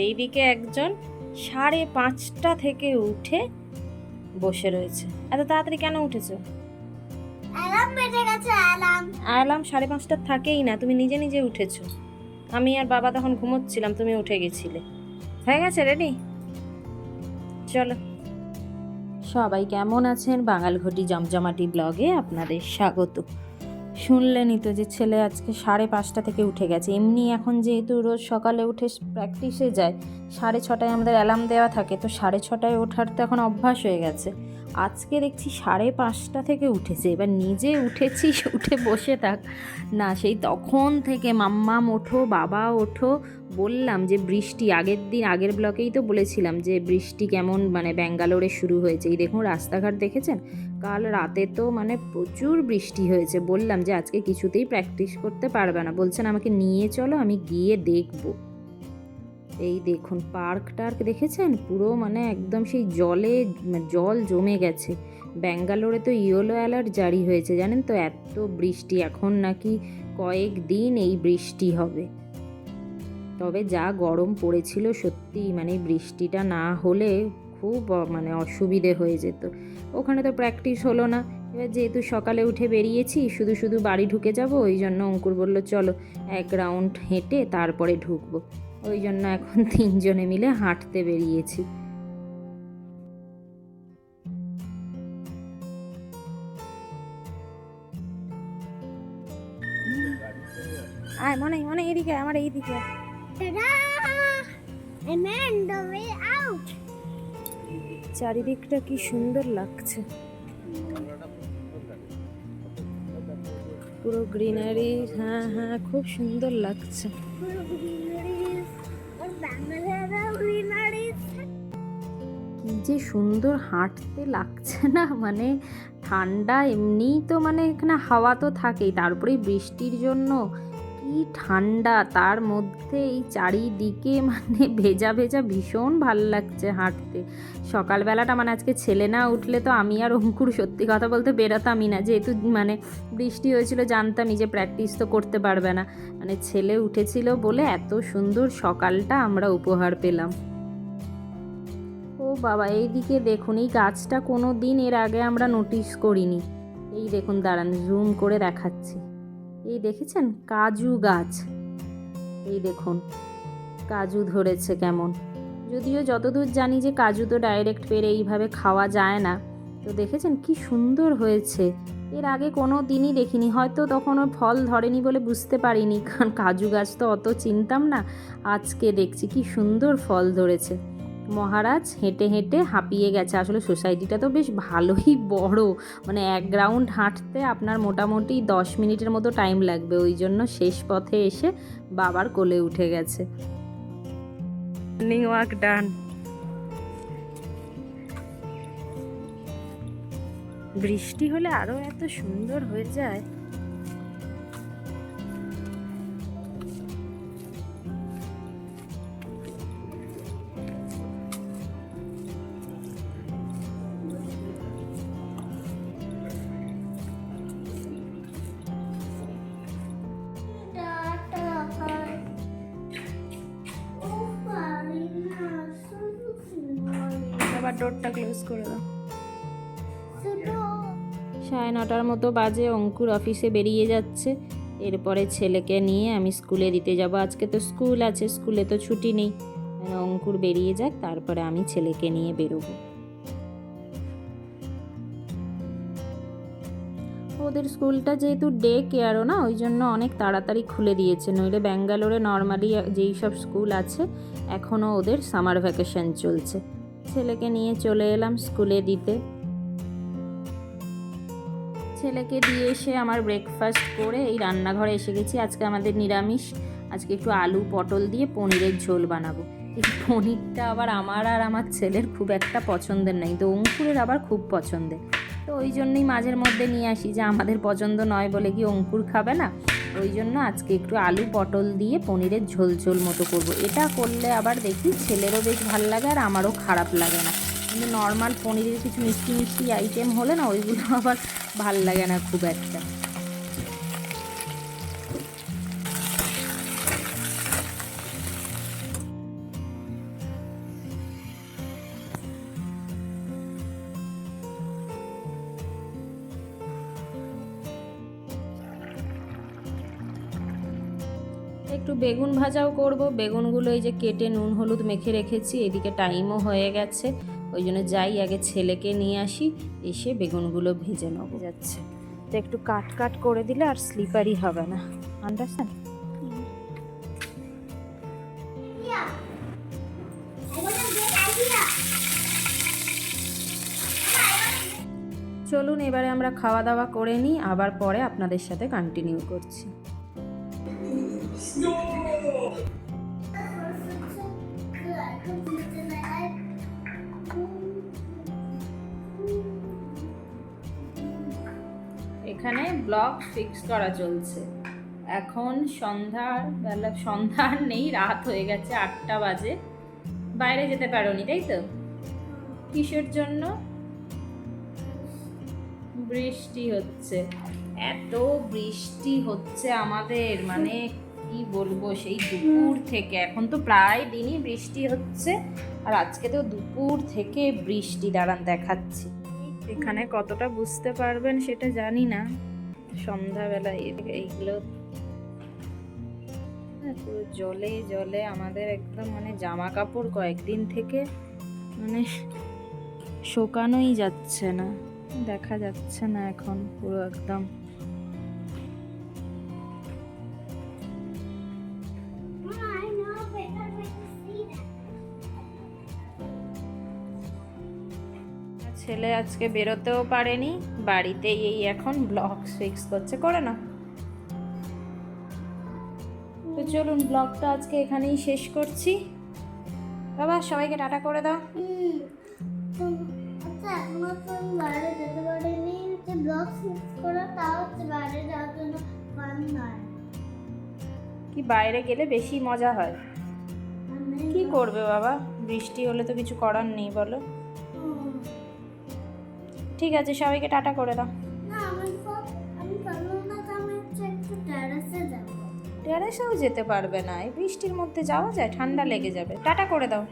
এইদিকে একজন সাড়ে পাঁচটা থেকে উঠে বসে রয়েছে। এত তাড়াতাড়ি কেন উঠেছো? অ্যালার্ম সাড়ে পাঁচটা থাকেই না তুমি নিজে নিজে উঠেছো। আমি আর বাবা তখন ঘুমোচ্ছিলাম তুমি উঠে গেছিলে। হয়ে গেছে রেডি চলো। সবাই কেমন আছেন? বাঙাল ঘটি জমজমাটি ব্লগে আপনাদের স্বাগত। শুনলেনই তো যে ছেলে আজকে সাড়ে পাঁচটা থেকে উঠে গেছে। এমনি এখন যেহেতু রোজ সকালে উঠে প্র্যাকটিসে যায়, সাড়ে ছটায় আমাদের অ্যালার্ম দেওয়া থাকে, তো সাড়ে ছটায় ওঠার তো এখন অভ্যাস হয়ে গেছে। আজকে দেখছি সাড়ে পাঁচটা থেকে উঠেছে। এবার নিজে উঠেছি, উঠে বসে থাক। না, সেই তখন থেকে মাম্মাম ওঠো বাবা ওঠো। বললাম যে, বৃষ্টি আগের দিন, আগের ব্লকেই তো বলেছিলাম যে, বৃষ্টি কেমন মানে ব্যাঙ্গালোরে শুরু হয়েছে। এই দেখুন, রাস্তাঘাট দেখেছেন? কাল রাতে তো মানে প্রচুর বৃষ্টি হয়েছে। বললাম যে, আজকে কিছুতেই প্র্যাকটিস করতে পারবে না। বলছেন, আমাকে নিয়ে চলো, আমি গিয়ে দেখব। এই দেখুন পার্ক টার্ক দেখেছেন? পুরো মানে একদম সেই জলে জল জমে গেছে। ব্যাঙ্গালোরে তো ইয়েলো অ্যালার্ট জারি হয়েছে, জানেন তো? এত বৃষ্টি, এখন নাকি কয়েক দিন এই বৃষ্টি হবে। তবে যা গরম পড়েছিল সত্যি মানে বৃষ্টিটা না হলে খুব মানে অসুবিধে হয়ে যেত। ওখানে তো প্র্যাকটিস হলো না। এবার যেহেতু সকালে উঠে বেরিয়েছি শুধু শুধু বাড়ি ঢুকে যাব ওই জন্য অঙ্কুর বলল চলো এক রাউন্ড হেঁটে তারপরে ঢুকবো। ওই জন্য এখন তিনজনে মিলে হাঁটতে বেরিয়েছি। আয় মনে মনে এদিকে আমার এইদিকে. চারিদিকটা কি সুন্দর লাগছে। পুরো গ্রিনারি হ্যাঁ হ্যাঁ খুব সুন্দর লাগছে। যে সুন্দর হাঁটতে লাগছে না মানে ঠান্ডা এমনি তো মানে এখানে হাওয়া তো থাকেই তারপরে বৃষ্টির জন্য কি ঠান্ডা, তার মধ্যে এই চারিদিকে মানে ভেজা ভেজা ভীষণ ভালো লাগছে হাঁটতে। সকালবেলাটা মানে আজকে ছেলে না উঠলে তো আমি আর অঙ্কুর সত্যি কথা বলতে বেরোতামই না। যেহেতু মানে বৃষ্টি হয়েছিল, জানতামই যে প্র্যাকটিস তো করতে পারবে না। মানে ছেলে উঠেছিল বলে এত সুন্দর সকালটা আমরা উপহার পেলাম। ও বাবা, এইদিকে দেখুন, এই গাছটা কোনো দিন এর আগে আমরা নোটিস করিনি। এই দেখুন, দাঁড়ান জুম করে দেখাচ্ছি। এই দেখেছেন? কাজু গাছ। এই দেখুন, কাজু ধরেছে কেমন। যদিও যতদূর জানি যে কাজু তো ডাইরেক্ট পেরে এইভাবে খাওয়া যায় না, তো দেখেছেন কি সুন্দর হয়েছে। এর আগে কোনো দিনই দেখিনি, হয়তো তখন ওর ফল ধরেনি বলে বুঝতে পারিনি, কারণ কাজু গাছ তো অত চিনতাম না। আজকে দেখছি কি সুন্দর ফল ধরেছে। মহারাজ হেঁটে হেঁটে হাঁপিয়ে গেছে। আসলে সোসাইটিটা তো বেশ ভালোই বড়। মানে এক গ্রাউন্ড হাঁটতে আপনার মোটামুটি দশ মিনিটের মতো টাইম লাগবে। ওই জন্য শেষ পথে এসে বাবার কোলে উঠে গেছে। ওয়াক ডান বৃষ্টি হলে আরও এত সুন্দর হয়ে যায়। ডোরটা ক্লোজ করে দাও। সাড়ে নটার মতো বাজে অঙ্কুর অফিসে বেরিয়ে যাচ্ছে। এরপরে ছেলেকে নিয়ে আমি স্কুলে দিতে যাব। আজকে তো স্কুল আছে স্কুলে তো ছুটি নেই। অঙ্কুর বেরিয়ে যাক তারপরে আমি ছেলেকে নিয়ে বেরোবো। ওদের স্কুলটা যেহেতু ডে কেয়ারও না ওই জন্য অনেক তাড়াতাড়ি খুলে দিয়েছে। নইলে ব্যাঙ্গালোরে নর্মালি যেই সব স্কুল আছে এখনও ওদের সামার ভ্যাকেশন চলছে। ছেলেকে নিয়ে চলে এলাম স্কুলে দিতে। ছেলেকে দিয়ে এসে আমার ব্রেকফাস্ট করে এই রান্নাঘরে এসে গেছি। আজকে আমাদের নিরামিষ। আজকে একটু আলু, পটল দিয়ে পনিরের ঝোল বানাবো। এই পনিরটা আবার আমার আর আমার ছেলের খুব একটা পছন্দের নাই, তো অঙ্কুরের আবার খুব পছন্দের। তো ওই জন্যই মাঝের মধ্যে নিয়ে আসি, যে আমাদের পছন্দ নয় বলে কি অঙ্কুর খাবে না? ওই জন্য আজকে একটু আলু পটল দিয়ে পনিরের ঝোল ঝোল মতো করব। এটা করলে আবার দেখি ছেলেরও বেশ ভালো লাগে আর আমারও খারাপ লাগে না। কিন্তু নর্মাল পনিরের কিছু মিষ্টি মিষ্টি আইটেম হলে না ওইগুলো আবার ভালো লাগে না খুব একটা। একটু বেগুন ভাজাও করব। বেগুনগুলো এই যে কেটে নুন হলুদ মেখে রেখেছি এদিকে টাইমও হয়ে গেছে। ওই জন্য যাই আগে ছেলেকে নিয়ে আসি এসে বেগুনগুলো ভেজে নেব। যাচ্ছে। তো একটু কাট কাট করে দিলে আর স্লিপারই হবে না। আন্ডারস্ট্যান্ড. চলুন এবারে আমরা খাওয়া দাওয়া করে নিই আবার পরে আপনাদের সাথে কন্টিনিউ করছি। এখানে ব্লক ফিক্স করা চলছে। এখন সন্ধ্যার বেলা, সন্ধ্যা নেই, রাত হয়ে গেছে আটটা বাজে। বাইরে যেতে পারোনি, তাই তো? কিসের জন্য? বৃষ্টি হচ্ছে। এত বৃষ্টি হচ্ছে আমাদের মানে কি বলব সেই দুপুর থেকে। এখন তো প্রায় দিনই বৃষ্টি হচ্ছে আর আজকে তো দুপুর থেকে বৃষ্টি দাঁড়ান দেখাচ্ছি। এখানে কতটা বুঝতে পারবেন সেটা জানি না। সন্ধ্যাবেলা এই- এইগুলো হ্যাঁ, পুরো জলে জলে আমাদের একদম মানে জামা কাপড় কয়েকদিন থেকে মানে শোকানোই যাচ্ছে না দেখা যাচ্ছে না এখন পুরো একদম। ছেলে আজকে বেরোতেও পারেনি বাড়িতেই এই এখন ব্লগ ফিক্স করছে করে না তো চলুন ব্লগটা আজকে এখানেই শেষ করছি। বাবা সবাইকে টাটা করে দাও। আচ্ছা কি বাইরে গেলে বেশি মজা হয়? আমি কি করবে বাবা? বৃষ্টি হলে তো কিছু করার নেই বলো। ঠিক আছে সবাইকে টাটা করে দাও। টেরেসেও যেতে পারবে না এই বৃষ্টির মধ্যে যাওয়া যায় ঠান্ডা লেগে যাবে। টাটা করে দাও।